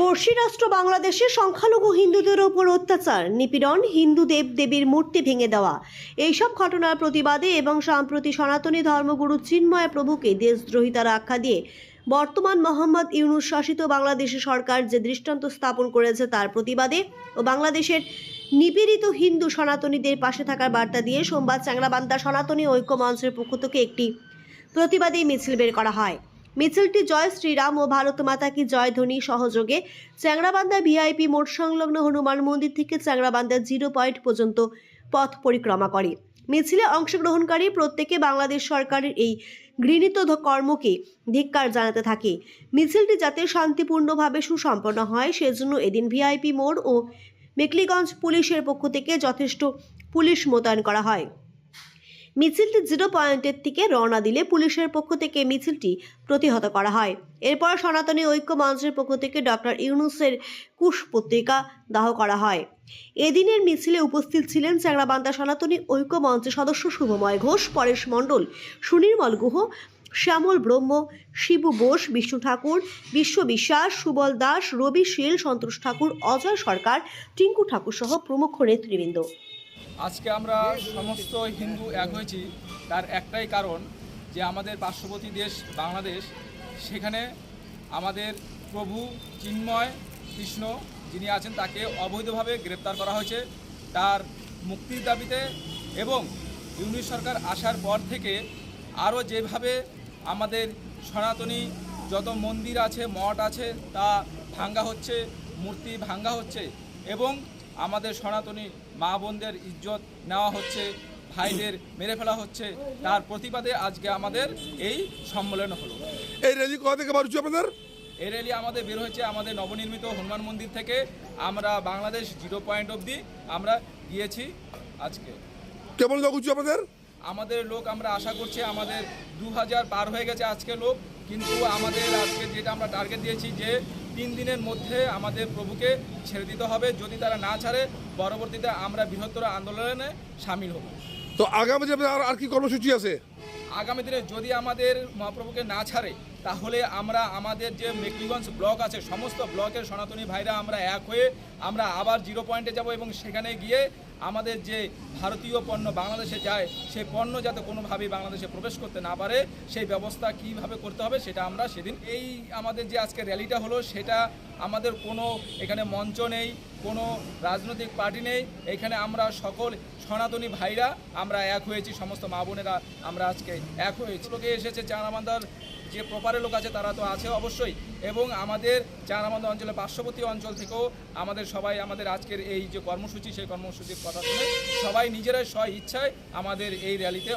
পড়শি রাষ্ট্র বাংলাদেশে সংখ্যালঘু হিন্দুদের ওপর অত্যাচার, নিপীড়ন, হিন্দু দেব দেবীর মূর্তি ভেঙে দেওয়া। এইসব ঘটনার প্রতিবাদে এবং সম্প্রতি সনাতনী ধর্মগুরু চিন্ময় প্রভুকে দেশদ্রোহিতার আখ্যা দিয়ে বর্তমান মোহাম্মদ ইউনুস শাসিত বাংলাদেশের সরকার যে দৃষ্টান্ত স্থাপন করেছে তার প্রতিবাদে ও বাংলাদেশের নিপীড়িত হিন্দু সনাতনীদের পাশে থাকার বার্তা দিয়ে সোমবার চ্যাংরাবান্ধা সনাতনী ঐক্য মঞ্চের পক্ষ থেকে একটি প্রতিবাদী মিছিল বের করা হয়। মিছিলটি জয় শ্রীরাম ও ভারত মাতা কি জয় ধ্বনি সহযোগে চ্যাংরাবান্ধা ভিআইপি মোড় সংলগ্ন হনুমান মন্দির থেকে চ্যাংরাবান্ধা জিরো পয়েন্ট পর্যন্ত পথ পরিক্রমা করে। মিছিলে অংশগ্রহণকারী প্রত্যেকে বাংলাদেশ সরকারের এই ঘৃণিত কর্মকে ধিক্কার জানাতে থাকে। মিছিলটি যাতে শান্তিপূর্ণভাবে সুসম্পন্ন হয়, সেজন্য এদিন ভিআইপি মোড় ও মেকলিগঞ্জ পুলিশের পক্ষ থেকে যথেষ্ট পুলিশ মোতায়েন করা হয়। মিছিলটি জিরো পয়েন্টের থেকে রওনা দিলে পুলিশের পক্ষ থেকে মিছিলটি প্রতিহত করা হয়। এরপর সনাতনী ঐক্য মঞ্চের পক্ষ থেকে ডক্টর ইউনুসের কুশ পত্রিকা দাহ করা হয়। এদিনের মিছিলে উপস্থিত ছিলেন চ্যাংরাবান্ধা সনাতনী ঐক্য মঞ্চের সদস্য শুভময় ঘোষ, পরেশ মণ্ডল সুনির্মল গুহ, শ্যামল ব্রহ্ম, শিবু বোস, বিষ্ণু ঠাকুর, বিশ্ব বিশ্বাস, সুবল দাস, রবি শীল, সন্তোষ ঠাকুর, অজয় সরকার, টিঙ্কু ঠাকুর সহ প্রমুখ নেতৃবৃন্দ। আজকে আমরা সমস্ত হিন্দু এক হয়েছি। তার একটাই কারণ যে আমাদের পার্শ্ববর্তী দেশ বাংলাদেশ, সেখানে আমাদের প্রভু চিন্ময় কৃষ্ণ যিনি আছেন, তাকে অবৈধভাবে গ্রেপ্তার করা হয়েছে। তার মুক্তির দাবিতে এবং ইউনিট সরকার আসার পর থেকে আরও যেভাবে আমাদের সনাতনী যত মন্দির আছে, মঠ আছে, তা ভাঙ্গা হচ্ছে, মূর্তি ভাঙ্গা হচ্ছে এবং আমাদের সনাতনী মা বোনদের ইজ্জত নেওয়া হচ্ছে ভাইদের মেরে ফেলা হচ্ছে। তার প্রতিবাদে আজকে আমাদের এই সম্মেলন হলো। এই র্যালি কোথা থেকে হচ্ছে আপনাদের? এই র্যালি আমাদের বের হয়েছে আমাদের নবনির্মিত হনুমান মন্দির থেকে। আমরা বাংলাদেশ জিরো পয়েন্ট অবধি আমরা গিয়েছি আজকে। কেমন লোক হচ্ছে আপনাদের? আমাদের লোক আমরা আশা করছি আমাদের দু হাজার পার হয়ে গেছে আজকে লোক কিন্তু আমাদের আজকে যেটা আমরা টার্গেট দিয়েছি যে তিন দিনের মধ্যে আমাদের প্রভুকে ছেড়ে দিতে হবে। যদি তারা না ছাড়ে পরবর্তীতে আমরা বৃহত্তর আন্দোলনে সামিল হব। তো আগামী দিনে আর কি কর্মসূচি আছে? আগামী দিনে যদি আমাদের মহাপ্রভুকে না ছাড়ে তাহলে আমরা আমাদের যে মেকলিগঞ্জ ব্লক আছে, সমস্ত ব্লকের সনাতনী ভাইরা আমরা এক হয়ে আমরা আবার জিরো পয়েন্টে যাব এবং সেখানে গিয়ে আমাদের যে ভারতীয় পণ্য বাংলাদেশে যায়, সেই পণ্য যাতে কোনোভাবেই বাংলাদেশে প্রবেশ করতে না পারে, সেই ব্যবস্থা কীভাবে করতে হবে সেটা আমরা সেদিন এই আমাদের যে আজকে র্যালিটা হলো, সেটা আমাদের কোনো এখানে মঞ্চ নেই, কোনো রাজনৈতিক পার্টি নেই। এখানে আমরা সকল সনাতনী ভাইরা আমরা এক হয়েছি, সমস্ত মা বোনেরা আমরা আজকে এক হয়েছি। লোকে এসেছে চারামান্দার যে প্রপারের লোক আছে, তারা তো আছে অবশ্যই। এবং আমাদের চারামন্দ অঞ্চলে পার্শ্ববর্তী অঞ্চল থেকেও আমাদের সবাই, আমাদের আজকের এই যে কর্মসূচি, সেই কর্মসূচির কথা শুনে সবাই নিজেরাই স্ব ইচ্ছায় আমাদের এই র্যালিতে